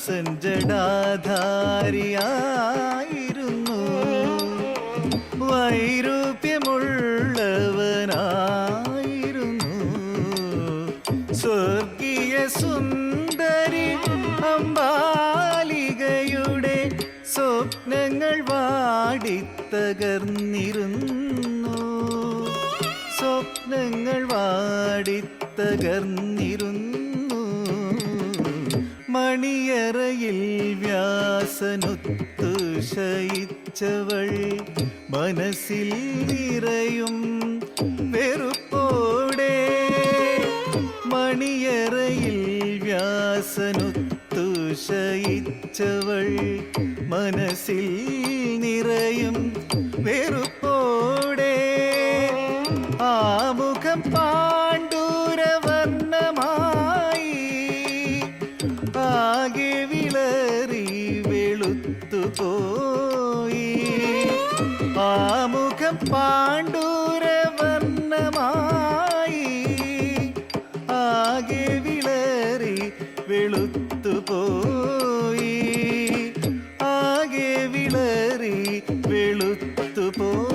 വ്യാസൻ ജടാധാരിയായിരുന്നു വൈരൂപ്യമുള്ളവനായിരുന്നു. സ്വർഗീയ സുന്ദരി അമ്പാലികയുടെ സ്വപ്നങ്ങൾ വാടിത്തകർന്നിരുന്നു. സ്വപ്നങ്ങൾ വാടിത്തകർന്നിരുന്നു. മണിയറയിൽ വ്യാസനൊത്തു ശയിച്ചവൾ. മനസ്സിൽ നിറയും വെറുപ്പോടെ. മണിയറയിൽ വ്യാസനൊത്തു ശയിച്ചവൾ. മനസ്സിൽ നിറയും വെറുപ്പോടെ. ആമുഖം പാണ്ഡൂരവർണമായി ആകെ വിളറി വെളുത്തുപോയി. ആ മുഖം പാണ്ഡൂരവർണമായി. ആകെ വിളറി വെളുത്തുപോയി. ആകെ വിളറി വെളുത്തുപോയി.